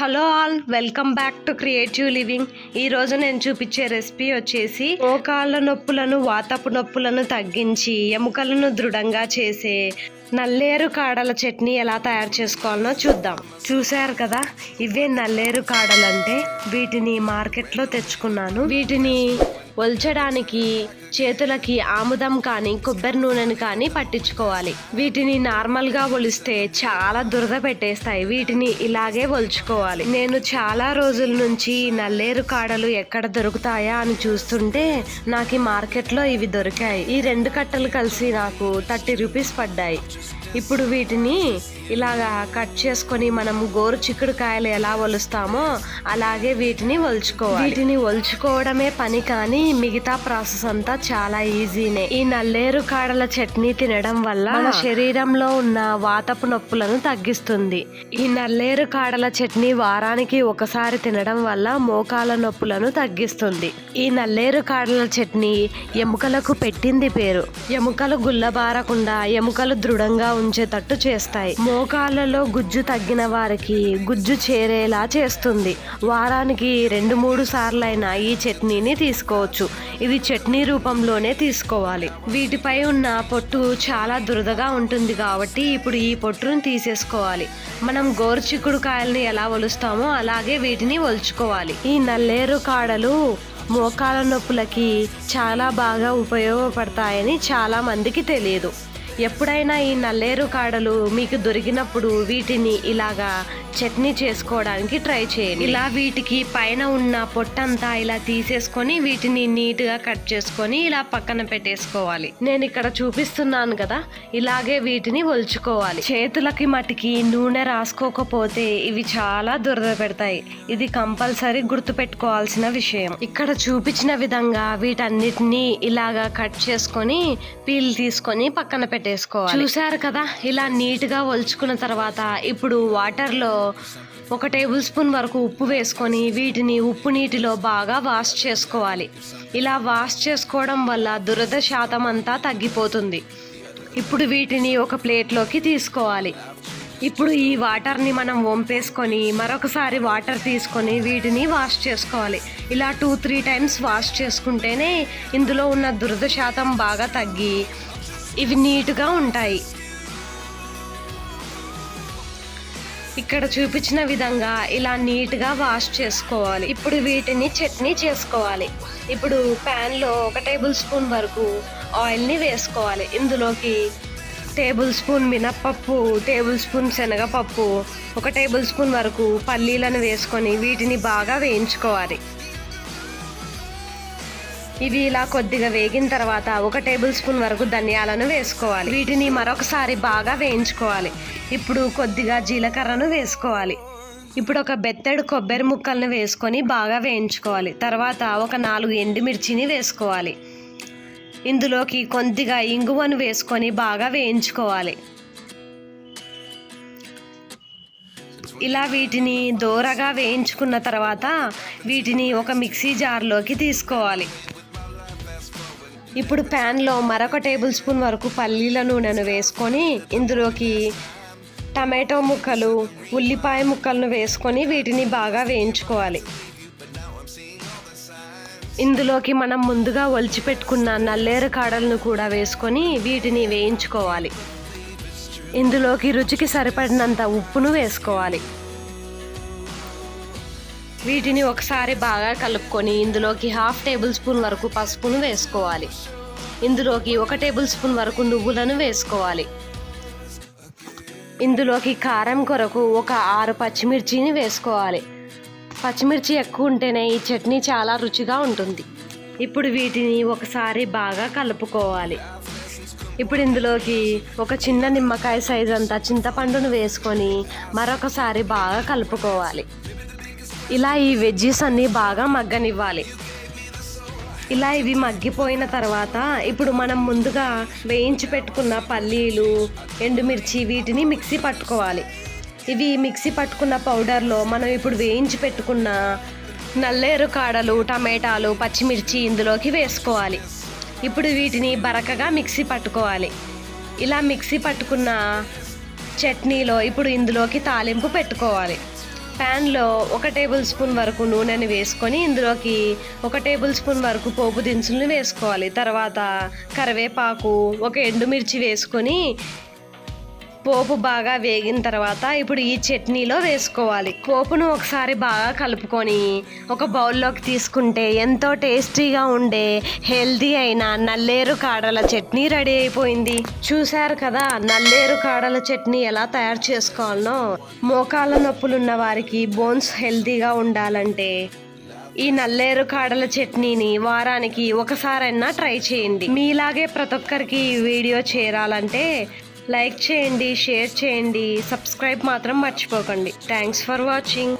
Hello all welcome back to creative living. ఈరోజు నేను చూపించే రెసిపీ వచ్చేసి మోకాళ్ళ నొప్పులను వాతపు నొప్పులను తగ్గించి ఎముకలను దృఢంగా చేసే నల్లేరు కాడల చట్నీ ఎలా తయారు చేసుకోవాలనో చూద్దాం. చూశారు కదా ఇవే నల్లేరు కాడలంటే వీటిని మార్కెట్లో తెచ్చుకున్నాను. వీటిని ఒల్చడానికి చేతులకి ఆముదం కానీ కొబ్బరి నూనెని కానీ పట్టించుకోవాలి. వీటిని నార్మల్గా ఒలిస్తే చాలా దురద పెట్టేస్తాయి. వీటిని ఇలాగే ఒలుచుకోవాలి. నేను చాలా రోజుల నుంచి నల్లేరు కాడలు ఎక్కడ దొరుకుతాయా అని చూస్తుంటే నాకు ఈ మార్కెట్లో ఇవి దొరికాయి. ఈ రెండు కట్టలు కలిసి నాకు థర్టీ రూపీస్ పడ్డాయి. ఇప్పుడు వీటిని ఇలాగా కట్ చేసుకొని మనం గోరు చిక్కుడుకాయలు ఎలా ఒలుస్తామో అలాగే వీటిని ఒలుచుకోవాలి. వీటిని ఒలుచుకోవడమే పని కానీ మిగతా ప్రాసెస్ అంతా చాలా ఈజీనే. ఈ నల్లేరు కాడల చట్నీ తినడం వల్ల మన శరీరంలో ఉన్న వాతపు నొప్పులను తగ్గిస్తుంది. ఈ నల్లేరు కాడల చట్నీ వారానికి ఒకసారి తినడం వల్ల మోకాల నొప్పులను తగ్గిస్తుంది. ఈ నల్లేరు కాడల చట్నీ ఎముకలకు పెట్టింది పేరు. ఎముకలు గుల్లబారకుండా ఎముకలు దృఢంగా ఉంచేటట్టు చేస్తాయి. మోకాళ్ళలో గుజ్జు తగ్గిన వారికి గుజ్జు చేరేలా చేస్తుంది. వారానికి రెండు మూడు సార్లైనా ఈ చట్నీని తీసుకోవచ్చు. ఇది చట్నీ రూపంలోనే తీసుకోవాలి. వీటిపై ఉన్న పొట్టు చాలా దురదగా ఉంటుంది కాబట్టి ఇప్పుడు ఈ పొట్టును తీసేసుకోవాలి. మనం గోరుచిక్కుడు కాయల్ని ఎలా ఒలుస్తామో అలాగే వీటిని ఒలుచుకోవాలి. ఈ నల్లేరు కాడలు మోకాల నొప్పులకి చాలా బాగా ఉపయోగపడతాయని చాలా మందికి తెలియదు. ఎప్పుడైనా ఈ నల్లేరు కాడలు మీకు దొరికినప్పుడు వీటిని ఇలాగా చట్నీ చేసుకోవడానికి ట్రై చేయండి. ఇలా వీటికి పైన ఉన్న పొట్టంతా ఇలా తీసేసుకొని వీటిని నీట్గా కట్ చేసుకొని ఇలా పక్కన పెట్టేసుకోవాలి. నేను ఇక్కడ చూపిస్తున్నాను కదా ఇలాగే వీటిని ఒలుచుకోవాలి. చేతులకి మటుకి నూనె రాసుకోకపోతే ఇవి చాలా దురద పెడతాయి. ఇది కంపల్సరీ గుర్తు పెట్టుకోవాల్సిన విషయం. ఇక్కడ చూపించిన విధంగా వీటన్నిటిని ఇలాగా కట్ చేసుకొని పీల్ తీసుకొని పక్కన పెట్టేసుకోవాలి. చూసారు కదా ఇలా నీట్గా ఒలుచుకున్న తర్వాత ఇప్పుడు వాటర్లో ఒక టేబుల్ స్పూన్ వరకు ఉప్పు వేసుకొని వీటిని ఉప్పు నీటిలో బాగా వాష్ చేసుకోవాలి. ఇలా వాష్ చేసుకోవడం వల్ల దురద శాతం అంతా తగ్గిపోతుంది. ఇప్పుడు వీటిని ఒక ప్లేట్లోకి తీసుకోవాలి. ఇప్పుడు ఈ వాటర్ని మనం వంపేసుకొని మరొకసారి వాటర్ తీసుకొని వీటిని వాష్ చేసుకోవాలి. ఇలా టూ త్రీ టైమ్స్ వాష్ చేసుకుంటేనే ఇందులో ఉన్న దురద శాతం బాగా తగ్గి ఇవి నీట్గా ఉంటాయి. ఇక్కడ చూపించిన విధంగా ఇలా నీట్గా వాష్ చేసుకోవాలి. ఇప్పుడు వీటిని చట్నీ చేసుకోవాలి. ఇప్పుడు ప్యాన్లో ఒక టేబుల్ స్పూన్ వరకు ఆయిల్ని వేసుకోవాలి. ఇందులోకి టేబుల్ స్పూన్ మినప్పప్పు టేబుల్ స్పూన్ శనగపప్పు ఒక టేబుల్ స్పూన్ వరకు పల్లీలను వేసుకొని వీటిని బాగా వేయించుకోవాలి. ఇవి ఇలా కొద్దిగా వేగిన తర్వాత ఒక టేబుల్ స్పూన్ వరకు ధనియాలను వేసుకోవాలి. వీటిని మరొకసారి బాగా వేయించుకోవాలి. ఇప్పుడు కొద్దిగా జీలకర్రను వేసుకోవాలి. ఇప్పుడు ఒక బెత్తడు కొబ్బరి ముక్కలను వేసుకొని బాగా వేయించుకోవాలి. తర్వాత ఒక నాలుగు ఎండుమిర్చిని వేసుకోవాలి. ఇందులోకి కొద్దిగా ఇంగువను వేసుకొని బాగా వేయించుకోవాలి. ఇలా వీటిని దోరగా వేయించుకున్న తర్వాత వీటిని ఒక మిక్సీ జార్లోకి తీసుకోవాలి. ఇప్పుడు ప్యాన్లో మరొక టేబుల్ స్పూన్ వరకు పల్లీల నూనెను వేసుకొని ఇందులోకి టమాటో ముక్కలు ఉల్లిపాయ ముక్కలను వేసుకొని వీటిని బాగా వేయించుకోవాలి. ఇందులోకి మనం ముందుగా ఒలిచిపెట్టుకున్న నల్లేరు కాడలను కూడా వేసుకొని వీటిని వేయించుకోవాలి. ఇందులోకి రుచికి సరిపడినంత ఉప్పును వేసుకోవాలి. వీటిని ఒకసారి బాగా కలుపుకొని ఇందులోకి హాఫ్ టేబుల్ స్పూన్ వరకు పసుపును వేసుకోవాలి. ఇందులోకి ఒక టేబుల్ స్పూన్ వరకు నువ్వులను వేసుకోవాలి. ఇందులోకి కారం కొరకు ఒక ఆరు పచ్చిమిర్చిని వేసుకోవాలి. పచ్చిమిర్చి ఎక్కువ ఉంటేనే ఈ చట్నీ చాలా రుచిగా ఉంటుంది. ఇప్పుడు వీటిని ఒకసారి బాగా కలుపుకోవాలి. ఇప్పుడు ఇందులోకి ఒక చిన్న నిమ్మకాయ సైజ్ అంతా చింతపండును వేసుకొని మరొకసారి బాగా కలుపుకోవాలి. ఇలా ఈ వెజ్జీస్ అన్నీ బాగా మగ్గనివ్వాలి. ఇలా ఇవి మగ్గిపోయిన తర్వాత ఇప్పుడు మనం ముందుగా వేయించి పెట్టుకున్న పల్లీలు ఎండుమిర్చి వీటిని మిక్సీ పట్టుకోవాలి. ఇవి మిక్సీ పట్టుకున్న పౌడర్లో మనం ఇప్పుడు వేయించి పెట్టుకున్న నల్లేరు కాడలు టమాటాలు పచ్చిమిర్చి ఇందులోకి వేసుకోవాలి. ఇప్పుడు వీటిని బరకగా మిక్సీ పట్టుకోవాలి. ఇలా మిక్సీ పట్టుకున్న చట్నీలో ఇప్పుడు ఇందులోకి తాలింపు పెట్టుకోవాలి. ప్యాన్లో ఒక టేబుల్ స్పూన్ వరకు నూనెని వేసుకొని ఇందులోకి ఒక టేబుల్ స్పూన్ వరకు పోపు దినుసులను వేసుకోవాలి. తర్వాత కరివేపాకు ఒక ఎండుమిర్చి వేసుకొని పోపు బాగా వేగిన తర్వాత ఇప్పుడు ఈ చట్నీలో వేసుకోవాలి. పోపును ఒకసారి బాగా కలుపుకొని ఒక బౌల్లోకి తీసుకుంటే ఎంతో టేస్టీగా ఉండే హెల్దీ అయిన నల్లేరు కాడల చట్నీ రెడీ అయిపోయింది. చూశారు కదా నల్లేరు కాడల చట్నీ ఎలా తయారు చేసుకోవాలనో? మోకాళ్ళ నొప్పులున్న వారికి బోన్స్ హెల్దీగా ఉండాలంటే ఈ నల్లేరు కాడల చట్నీని వారానికి ఒకసారైనా ట్రై చేయండి. మీలాగే ప్రతి ఒక్కరికి ఈ వీడియో చేరాలంటే లైక్ చేయండి షేర్ చేయండి సబ్స్క్రైబ్ మాత్రం మర్చిపోకండి. Thanks for watching